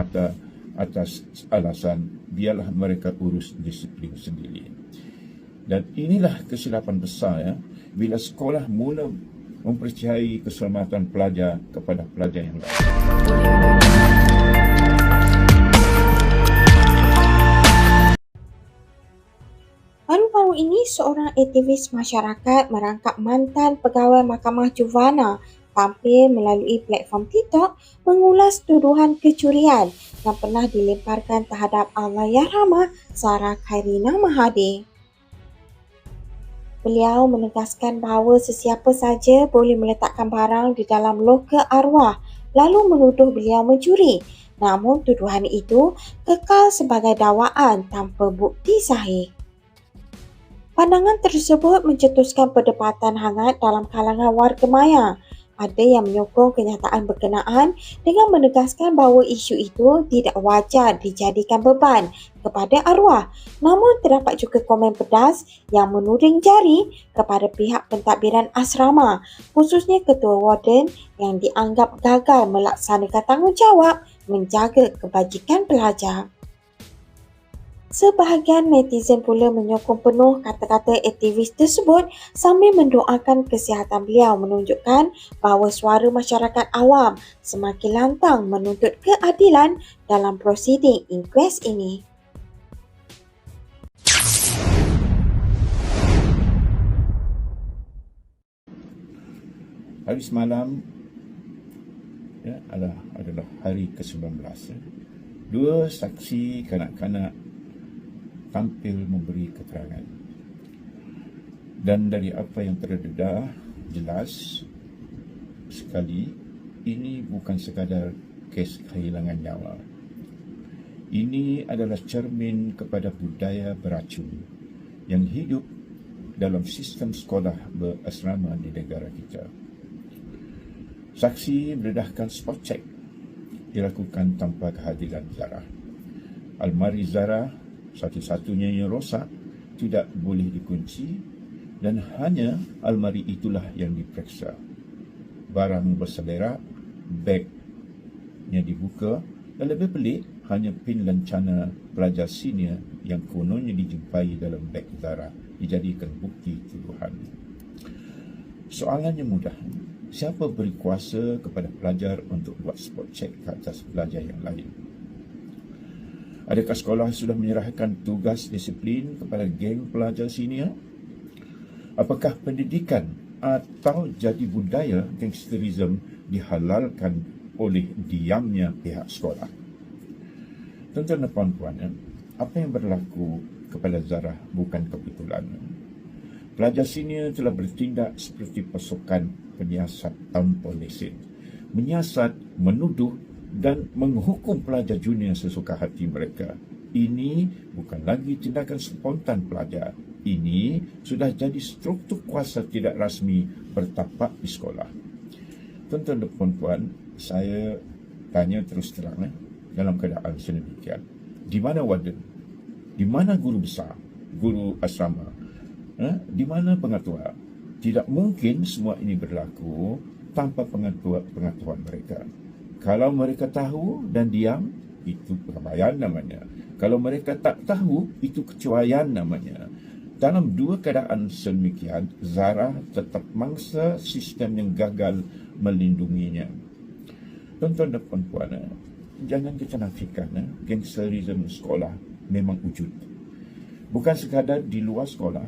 mata atas alasan biarlah mereka urus disiplin sendiri. Dan inilah kesilapan besar ya bila sekolah mula mempercayai keselamatan pelajar kepada pelajar yang lain. Baru-baru ini, seorang aktivis masyarakat merangkap mantan pegawai Mahkamah Juvana tampil melalui platform TikTok mengulas tuduhan kecurian yang pernah dilemparkan terhadap Allahyarhamah Sarah Khairina Mahathir. Beliau menegaskan bahawa sesiapa saja boleh meletakkan barang di dalam loka arwah lalu menuduh beliau mencuri. Namun tuduhan itu kekal sebagai dakwaan tanpa bukti sahih. Pandangan tersebut mencetuskan perdebatan hangat dalam kalangan warga maya. Ada yang menyokong kenyataan berkenaan dengan menegaskan bahawa isu itu tidak wajar dijadikan beban kepada arwah. Namun terdapat juga komen pedas yang menuding jari kepada pihak pentadbiran asrama, khususnya ketua warden yang dianggap gagal melaksanakan tanggungjawab menjaga kebajikan pelajar. Sebahagian netizen pula menyokong penuh kata-kata aktivis tersebut sambil mendoakan kesihatan beliau menunjukkan bahawa suara masyarakat awam semakin lantang menuntut keadilan dalam prosiding inquest ini. Hari semalam ya, adalah, adalah hari ke-19. Ya. Dua saksi kanak-kanak tampil memberi keterangan. Dan dari apa yang terdedah jelas sekali ini bukan sekadar kes kehilangan nyawa. Ini adalah cermin kepada budaya beracun yang hidup dalam sistem sekolah berasrama di negara kita. Saksi mendedahkan spot check dilakukan tanpa kehadiran Zara. Almari Zara satu-satunya yang rosak tidak boleh dikunci dan hanya almari itulah yang diperiksa. Barang berselerak, bagnya dibuka dan lebih pelik hanya pin lancana pelajar senior yang kononnya dijumpai dalam beg Zara dijadikan bukti tuduhan. Soalannya mudah. Siapa beri kuasa kepada pelajar untuk buat spot check ke atas pelajar yang lain? Adakah sekolah sudah menyerahkan tugas disiplin kepada geng pelajar senior? Apakah pendidikan atau jadi budaya gangsterism dihalalkan oleh diamnya pihak sekolah? Tuan-tuan dan puan-puan, apa yang berlaku kepada Zara bukan kebetulan. Pelajar senior telah bertindak seperti pasukan penyiasat tanpa lesen. Menyiasat, menuduh dan menghukum pelajar junior sesuka hati mereka. Ini bukan lagi tindakan spontan pelajar. Ini sudah jadi struktur kuasa tidak rasmi bertapak di sekolah. Tuan-tuan dan puan-puan, saya tanya terus terang eh, dalam keadaan sedemikian. Di mana warden? Di mana guru besar? Guru asrama? Eh, di mana pengatua? Tidak mungkin semua ini berlaku tanpa pengetahuan mereka. Kalau mereka tahu dan diam, itu kebayan namanya. Kalau mereka tak tahu, itu kecuaian namanya. Dalam dua keadaan sedemikian, Zara tetap mangsa sistem yang gagal melindunginya. Tuan-tuan dan puan-puan, jangan kita nafikan, eh? gangsterism sekolah memang wujud. Bukan sekadar di luar sekolah,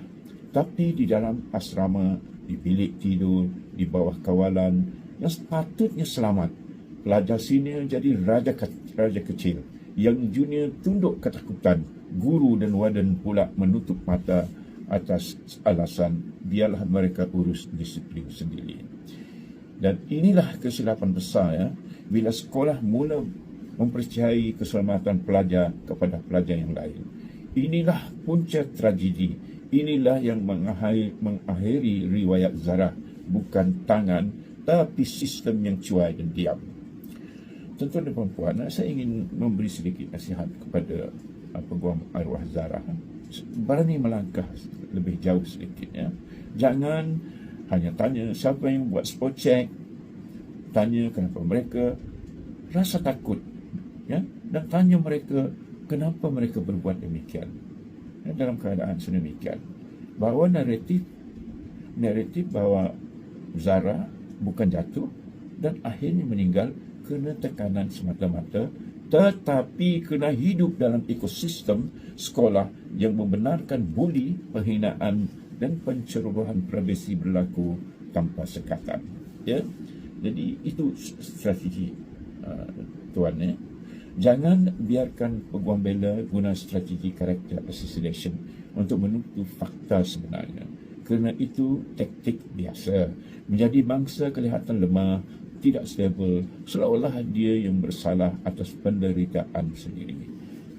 tapi di dalam asrama, di bilik tidur, di bawah kawalan yang sepatutnya selamat pelajar senior jadi raja raja kecil. Yang junior tunduk ketakutan guru dan warden pula menutup mata atas alasan biarlah mereka urus disiplin sendiri. Dan inilah kesilapan besar ya. Bila sekolah mula mempercayai keselamatan pelajar kepada pelajar yang lain. Inilah punca tragedi. Inilah yang mengakhiri, mengakhiri riwayat zarah. Bukan tangan tapi sistem yang cuai dan diam tuan-tuan dan puan saya ingin memberi sedikit nasihat kepada uh, peguam arwah Zara. Berani melangkah lebih jauh sedikit ya. Jangan hanya tanya siapa yang buat spot check, tanya kenapa mereka rasa takut ya dan tanya mereka kenapa mereka berbuat demikian. Dan dalam keadaan sedemikian, bahawa naratif naratif bahawa Zara bukan jatuh dan akhirnya meninggal kerana tekanan semata-mata tetapi kena hidup dalam ekosistem sekolah yang membenarkan buli, penghinaan dan pencerobohan privasi berlaku tanpa sekatan. Ya. Jadi itu strategi uh, tuan ya. Jangan biarkan peguam bela guna strategi character assassination untuk menutup fakta sebenarnya. Kerana itu taktik biasa. Menjadi bangsa kelihatan lemah, tidak stabil, seolah-olah dia yang bersalah atas penderitaan sendiri.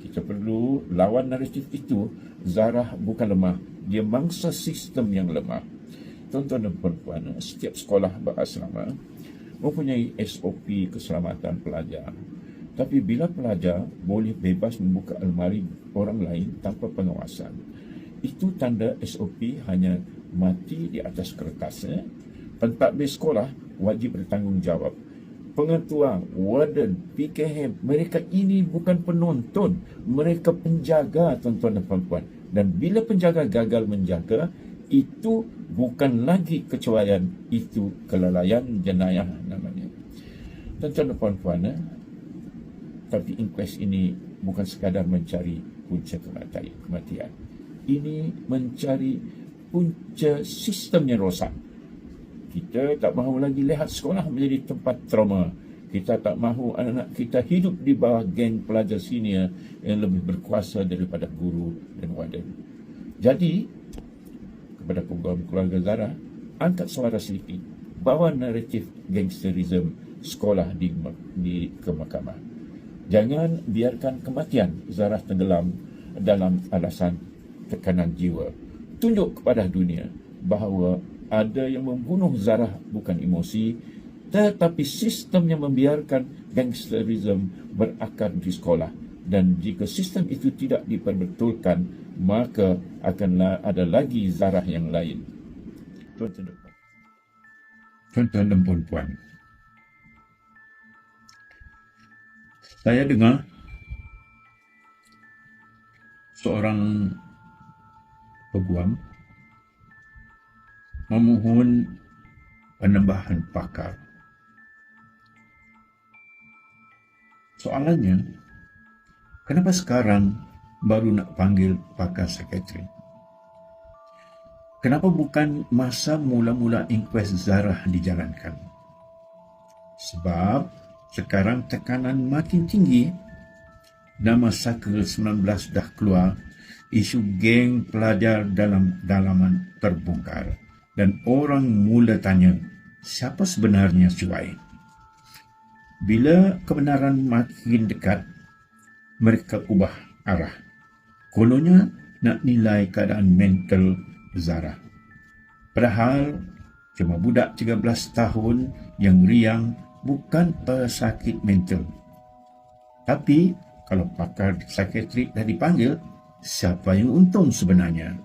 Kita perlu lawan naratif itu. Zarah bukan lemah, dia mangsa sistem yang lemah. Tuan-tuan dan perempuan, setiap sekolah berasrama mempunyai SOP keselamatan pelajar tapi bila pelajar boleh bebas membuka almari orang lain tanpa pengawasan, itu tanda SOP hanya mati di atas kertas. Pentadbir sekolah wajib bertanggungjawab. Pengetua, warden, PKM, mereka ini bukan penonton. Mereka penjaga tuan-tuan dan puan Dan bila penjaga gagal menjaga, itu bukan lagi kecuaian, itu kelalaian jenayah namanya. Tuan-tuan dan puan-puan, eh? tapi inquest ini bukan sekadar mencari punca kematian. Ini mencari punca sistem yang rosak. Kita tak mahu lagi lihat sekolah menjadi tempat trauma. Kita tak mahu anak-anak kita hidup di bawah geng pelajar senior yang lebih berkuasa daripada guru dan waden. Jadi, kepada program keluarga Zara, angkat suara sedikit. Bawa naratif gangsterism sekolah di, di ke mahkamah. Jangan biarkan kematian Zarah tenggelam dalam alasan tekanan jiwa. Tunjuk kepada dunia bahawa ada yang membunuh Zarah bukan emosi, tetapi sistem yang membiarkan gangsterism berakar di sekolah. Dan jika sistem itu tidak diperbetulkan, maka akan ada lagi Zarah yang lain. Tuan-tuan dan puan-puan, Saya dengar seorang peguam memohon penambahan pakar. Soalannya, kenapa sekarang baru nak panggil pakar sekretari? Kenapa bukan masa mula-mula inquest Zarah dijalankan? Sebab sekarang tekanan makin tinggi dan masa ke-19 dah keluar isu geng pelajar dalam dalaman terbongkar dan orang mula tanya siapa sebenarnya Suai bila kebenaran makin dekat mereka ubah arah kononnya nak nilai keadaan mental Zara padahal cuma budak 13 tahun yang riang bukan pesakit mental. Tapi kalau pakar psikiatrik dah dipanggil, siapa yang untung sebenarnya?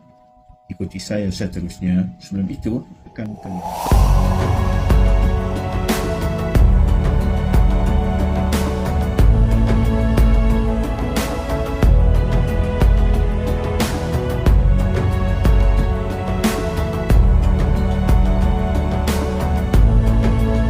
Ikuti saya seterusnya. Sebelum itu, akan kembali.